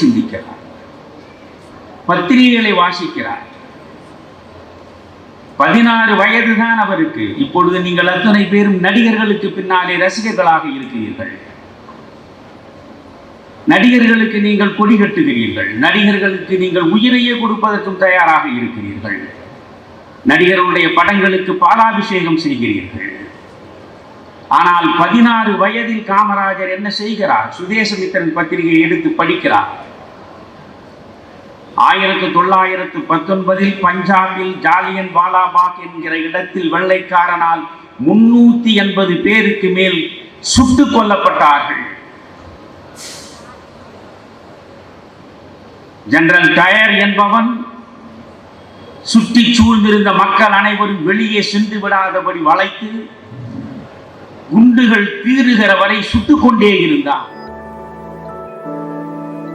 சிந்திக்கிறார். பத்திரிகைகளை வாசிக்கிறார். பதினாறு வயதுதான் அவருக்கு. இப்பொழுது நீங்கள் அத்தனை பேரும் நடிகர்களுக்கு பின்னாலே ரசிகர்களாக இருக்கிறீர்கள். நடிகர்களுக்கு நீங்கள் கொடி கட்டுகிறீர்கள். நடிகர்களுக்கு நீங்கள் உயிரையே கொடுப்பதற்கும் தயாராக இருக்கிறீர்கள். நடிகர்களுடைய படங்களுக்கு பாலாபிஷேகம் செய்கிறீர்கள். ஆனால் பதினாறு வயதில் காமராஜர் என்ன செய்கிறார்? சுதேசமித்திரன் பத்திரிகையை எடுத்து படிக்கிறார். ஆயிரத்து தொள்ளாயிரத்து பத்தொன்பதில் பஞ்சாபில் ஜாலியன் வாலாபாக் என்கிற இடத்தில் வெள்ளைக்காரனால் முன்னூத்தி எண்பது பேருக்கு மேல் சுட்டுக் கொல்லப்பட்டார்கள். ஜெனரல் டயர் என்பவன் சுற்றி சூழ்ந்திருந்த மக்கள் அனைவரும் வெளியே சென்று விடாதபடி வளைத்து குண்டுகள் தீருகிற வரை சுட்டுக் கொண்டே இருந்தான்.